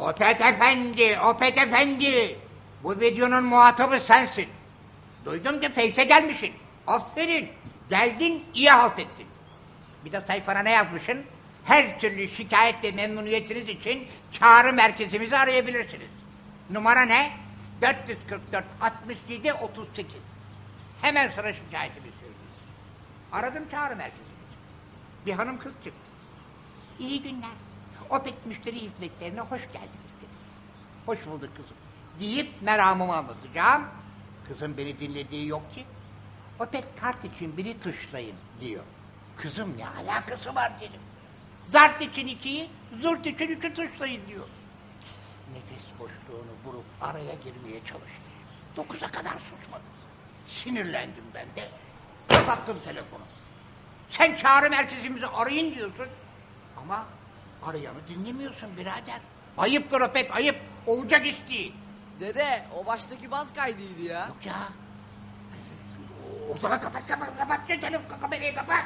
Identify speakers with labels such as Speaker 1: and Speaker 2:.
Speaker 1: Opet Efendi, Opet Efendi. Bu videonun muhatabı sensin. Duydum ki Face'e gelmişsin. Aferin. Geldin, iyi halt ettin. Bir de sayfana ne yazmışsın? Her türlü şikayet ve memnuniyetiniz için çağrı merkezimizi arayabilirsiniz. Numara ne? 444 67 38. Hemen sıra şikayetimi söyleyeyim. Aradım çağrı merkezimizi. Bir hanım kız çıktı. İyi günler. Opet müşteri hizmetlerine hoş geldiniz dedi. Hoş bulduk kızım. Deyip meramımı anlatacağım. Kızım beni dinlediği yok ki. Opet kart için biri tuşlayın diyor. Kızım ne alakası var dedim. Zart için ikiyi, zurt için üçü tuşlayın diyor. Nefes boşluğunu bulup araya girmeye çalıştı. Dokuza kadar susmadı. Sinirlendim ben de. Kapattım telefonu. Sen çağrı merkezimizi arayın diyorsun. Ama arayanı dinlemiyorsun birader. Ayıptır Opet ayıp. Olacak iş değil.
Speaker 2: Dede o baştaki bant kaydıydı ya.
Speaker 1: Yok ya. O zaman kapat kapat kapat. Telefon kamerayı kapat.